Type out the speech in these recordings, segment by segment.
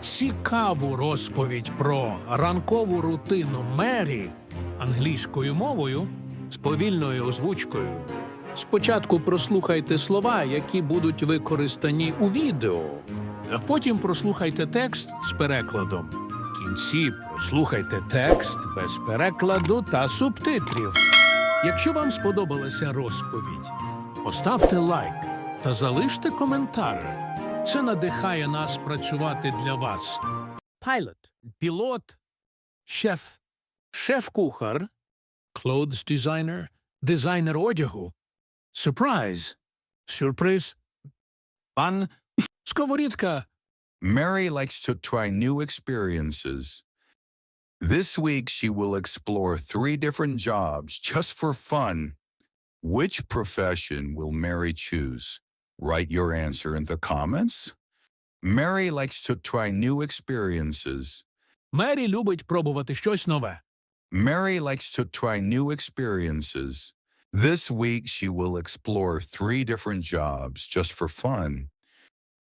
цікаву розповідь про ранкову рутину Мері англійською мовою з повільною озвучкою. Спочатку прослухайте слова, які будуть використані у відео, а потім прослухайте текст з перекладом. В кінці прослухайте текст без перекладу та субтитрів. Якщо вам сподобалася розповідь, поставте лайк та залиште коментар. Це надихає нас працювати для вас. Pilot – пілот, шеф, шеф-кухар, clothes designer, дизайнер одягу, surprise – сюрприз, пан, сковорідка, Mary likes to try new experiences. This week, she will explore three different jobs just for fun. Which profession will Mary choose? Write your answer in the comments. Mary likes to try new experiences. Мері любить пробувати щось нове. Mary likes to try new experiences. This week, she will explore three different jobs just for fun.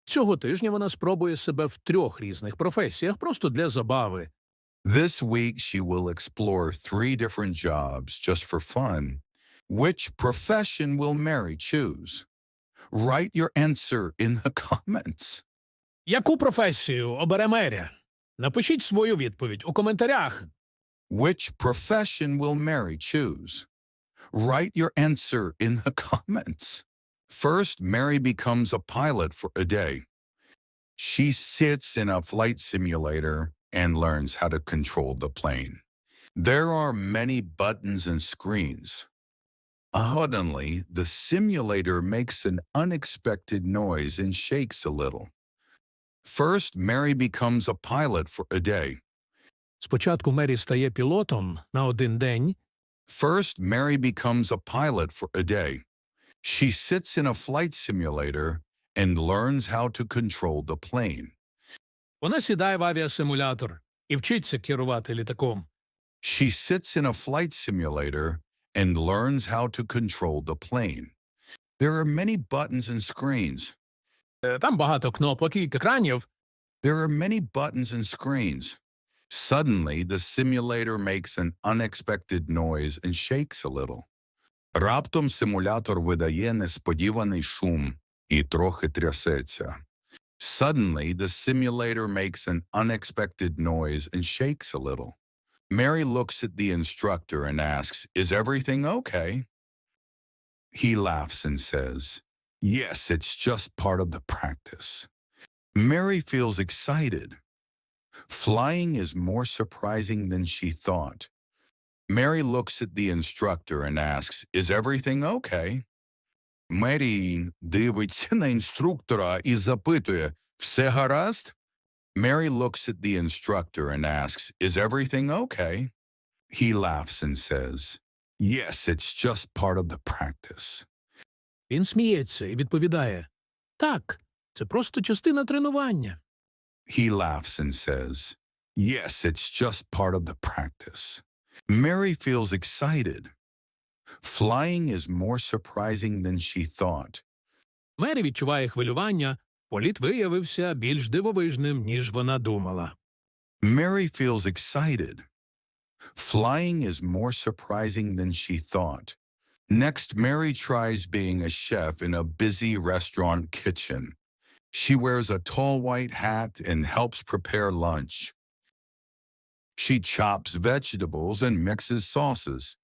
Цього тижня вона спробує себе в трьох різних професіях просто для забави. This week, she will explore three different jobs just for fun. Which profession will Mary choose? Write your answer in the comments. Яку професію обере Меря? Напишіть свою відповідь у коментарях. Which profession will Mary choose? Write your answer in the comments. First, Mary becomes a pilot for a day. She sits in a flight simulator and learns how to control the plane. There are many buttons and screens. Suddenly, the simulator makes an unexpected noise and shakes a little. First, Mary becomes a pilot for a day. Спочатку Мері стає пілотом на один день, First, Mary becomes a pilot for a day. She sits in a flight simulator and learns how to control the plane. вона сідає в авіасимулятор і вчиться керувати літаком. She sits in a flight simulator and learns how to control the plane. There are many buttons and screens. Е, Там багато кнопок і екранів. There are many buttons and screens. Suddenly, the simulator makes an unexpected noise and shakes a little. Раптом симулятор видає несподіваний шум і трохи трясеться. Suddenly, the simulator makes an unexpected noise and shakes a little. Mary looks at the instructor and asks, Is everything okay? He laughs and says, Yes, it's just part of the practice. Mary feels excited. Flying is more surprising than she thought. Mary looks at the instructor and asks, Is everything okay? Мері дивиться на інструктора і запитує, Все гаразд? Mary looks at the instructor and asks, Is everything okay? He laughs and says, Yes, it's just part of the practice. Він сміється і відповідає: Так, це просто частина тренування. He laughs and says, Yes, it's just part of the practice. Mary feels excited. Flying is more surprising than she thought. Мері відчуває хвилювання. Політ виявився більш дивовижним, ніж вона думала. Mary feels excited. Flying is more surprising than she thought. Next, Mary tries being a chef in a busy restaurant kitchen. She wears a tall white hat and helps prepare lunch. She chops vegetables and mixes sauces.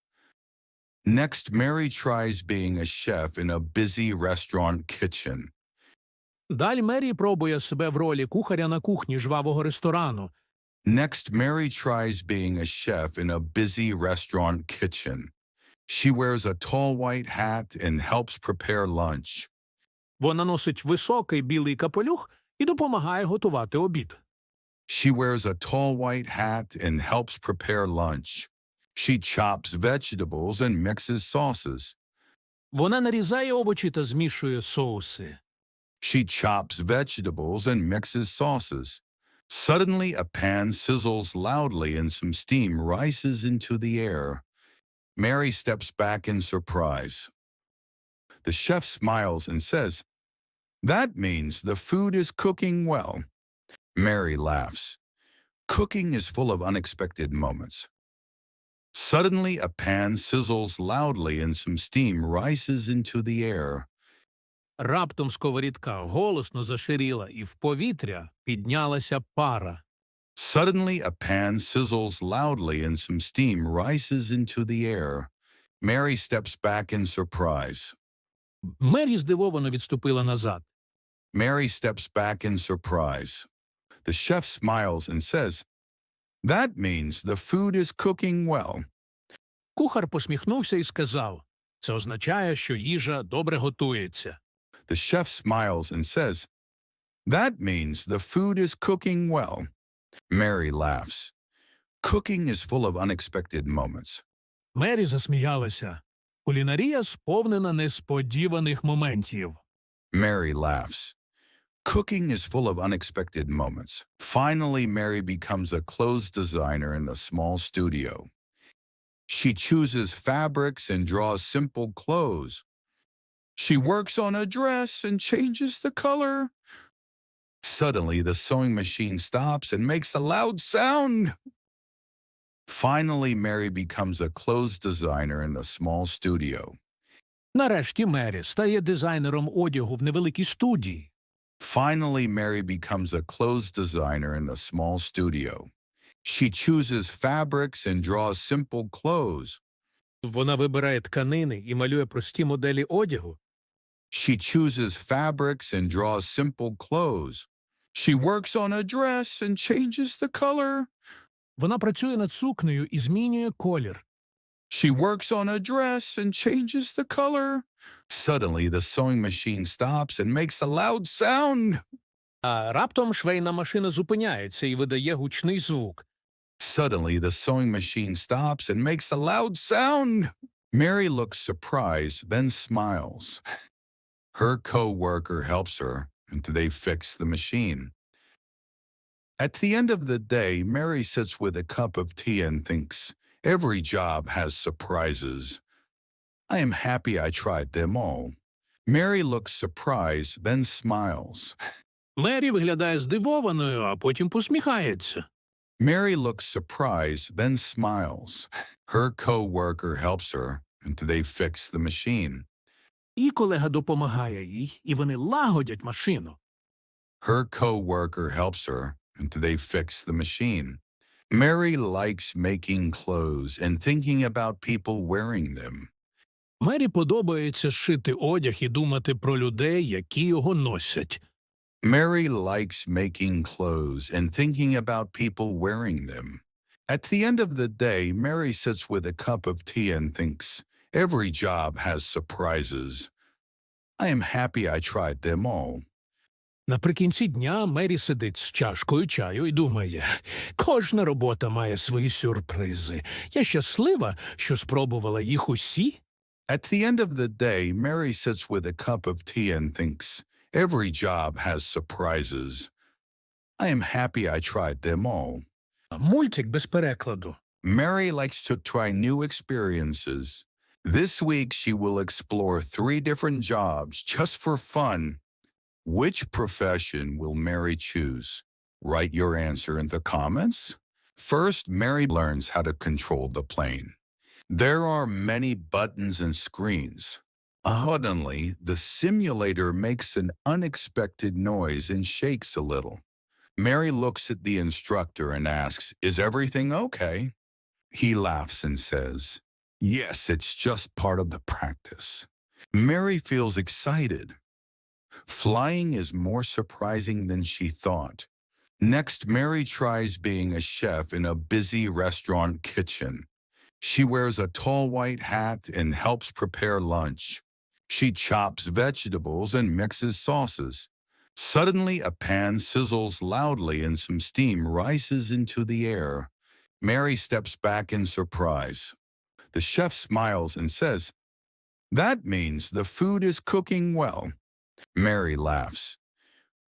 Next, Mary tries being a chef in a busy restaurant kitchen. Далі Мері пробує себе в ролі кухаря на кухні жвавого ресторану. Next, Mary tries being a chef in a busy restaurant kitchen. She wears a tall white hat and helps prepare lunch. Вона носить високий білий капелюх і допомагає готувати обід. She wears a tall white hat and helps prepare lunch. She chops vegetables and mixes sauces. Вона нарізає овочі та змішує соуси. She chops vegetables and mixes sauces. Suddenly, a pan sizzles loudly and some steam rises into the air. Mary steps back in surprise. The chef smiles and says, That means the food is cooking well. Mary laughs. Cooking is full of unexpected moments. Suddenly, a pan sizzles loudly and some steam rises into the air. Раптом сковорідка голосно заширіла, і в повітря піднялася пара. Suddenly, a pan sizzles loudly and some steam rises into the air. Mary steps back in surprise. Мері здивовано відступила назад. Mary steps back in surprise. The chef smiles and says, That means the food is cooking well. Кухар посміхнувся і сказав: Це означає, що їжа добре готується. The chef smiles and says, That means the food is cooking well. Mary laughs. Cooking is full of unexpected moments. Мері засміялася. Кулінарія сповнена несподіваних моментів. Mary laughs. Cooking is full of unexpected moments. Finally, Mary becomes a clothes designer in a small studio. She chooses fabrics and draws simple clothes. She works on a dress and changes the color. Suddenly, the sewing machine stops and makes a loud sound. Finally, Mary becomes a clothes designer in a small studio. Нарешті Мері стає дизайнером одягу в невеликій студії. Finally, Mary becomes a clothes designer in a small studio. She chooses fabrics and draws simple clothes. Вона вибирає тканини і малює прості моделі одягу. She chooses fabrics and draws simple clothes. She works on a dress and changes the color. Вона працює над сукнею і змінює колір. She works on a dress and changes the color. Suddenly, the sewing machine stops and makes a loud sound. А раптом швейна машина зупиняється і видає гучний звук. Suddenly, the sewing machine stops and makes a loud sound. Mary looks surprised, then smiles. Her co-worker helps her, and they fix the machine. At the end of the day, Mary sits with a cup of tea and thinks, every job has surprises. I am happy I tried them all. Mary looks surprised, then smiles. Мері виглядає здивованою, а потім посміхається. Mary looks surprised, then smiles. Her co-worker helps her, and they fix the machine. І колега допомагає їй, і вони лагодять машину. Her co-worker helps her, and they fix the machine. Mary likes making clothes and thinking about people wearing them. Мері подобається шити одяг і думати про людей, які його носять. Mary likes making clothes and thinking about people wearing them. At the end of the day, Mary sits with a cup of tea and thinks, every job has surprises. I am happy I tried them all. Наприкінці дня Мері сидить з чашкою чаю і думає, кожна робота має свої сюрпризи. Я щаслива, що спробувала їх усі. At the end of the day, Mary sits with a cup of tea and thinks, every job has surprises. I am happy I tried them all. Мультик без перекладу. Mary likes to try new experiences. This week, she will explore three different jobs just for fun. Which profession will Mary choose? Write your answer in the comments. First, Mary learns how to control the plane. There are many buttons and screens. Suddenly, the simulator makes an unexpected noise and shakes a little. Mary looks at the instructor and asks, Is everything okay? He laughs and says, Yes, it's just part of the practice. Mary feels excited. Flying is more surprising than she thought. Next, Mary tries being a chef in a busy restaurant kitchen. She wears a tall white hat and helps prepare lunch. She chops vegetables and mixes sauces. Suddenly, a pan sizzles loudly and some steam rises into the air. Mary steps back in surprise. The chef smiles and says, That means the food is cooking well. Mary laughs.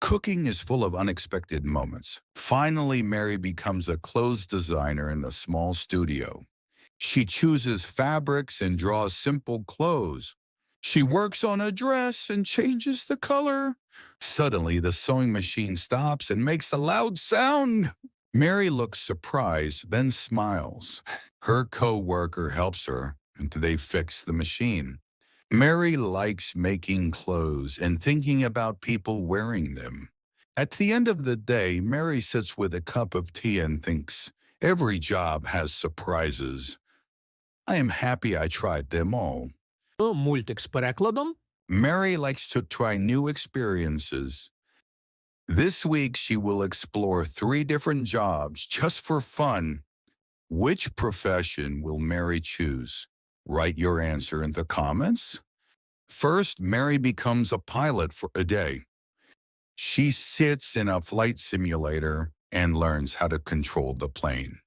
Cooking is full of unexpected moments. Finally, Mary becomes a clothes designer in a small studio. She chooses fabrics and draws simple clothes. She works on a dress and changes the color. Suddenly, the sewing machine stops and makes a loud sound. Mary looks surprised, then smiles. Her co-worker helps her, and they fix the machine. Mary likes making clothes and thinking about people wearing them. At the end of the day, Mary sits with a cup of tea and thinks, every job has surprises. I am happy I tried them all. Мультик з перекладом. Mary likes to try new experiences. this week, she will explore three different jobs just for fun. Which profession will Mary choose? Write your answer in the comments. First, Mary becomes a pilot for a day. She sits in a flight simulator and learns how to control the plane.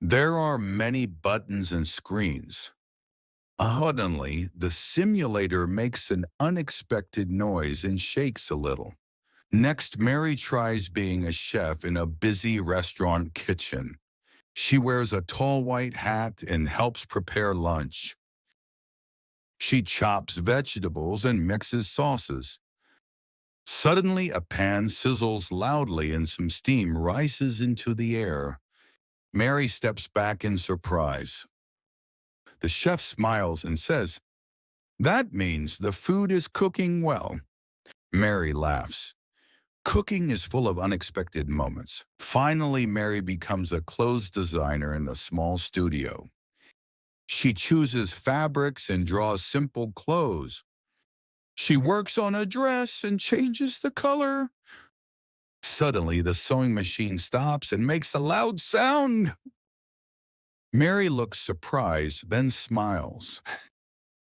There are many buttons and screens. Suddenly, the simulator makes an unexpected noise and shakes a little. Next, Mary tries being a chef in a busy restaurant kitchen. She wears a tall white hat and helps prepare lunch. She chops vegetables and mixes sauces. Suddenly, a pan sizzles loudly and some steam rises into the air. Mary steps back in surprise. The chef smiles and says, That means the food is cooking well. Mary laughs. Cooking is full of unexpected moments. Finally, Mary becomes a clothes designer in a small studio. She chooses fabrics and draws simple clothes. She works on a dress and changes the color. Suddenly, the sewing machine stops and makes a loud sound. Mary looks surprised, then smiles.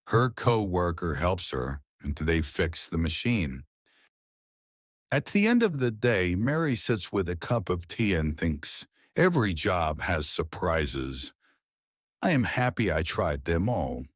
Her co-worker helps her, and they fix the machine. At the end of the day, Mary sits with a cup of tea and thinks, every job has surprises. I am happy I tried them all.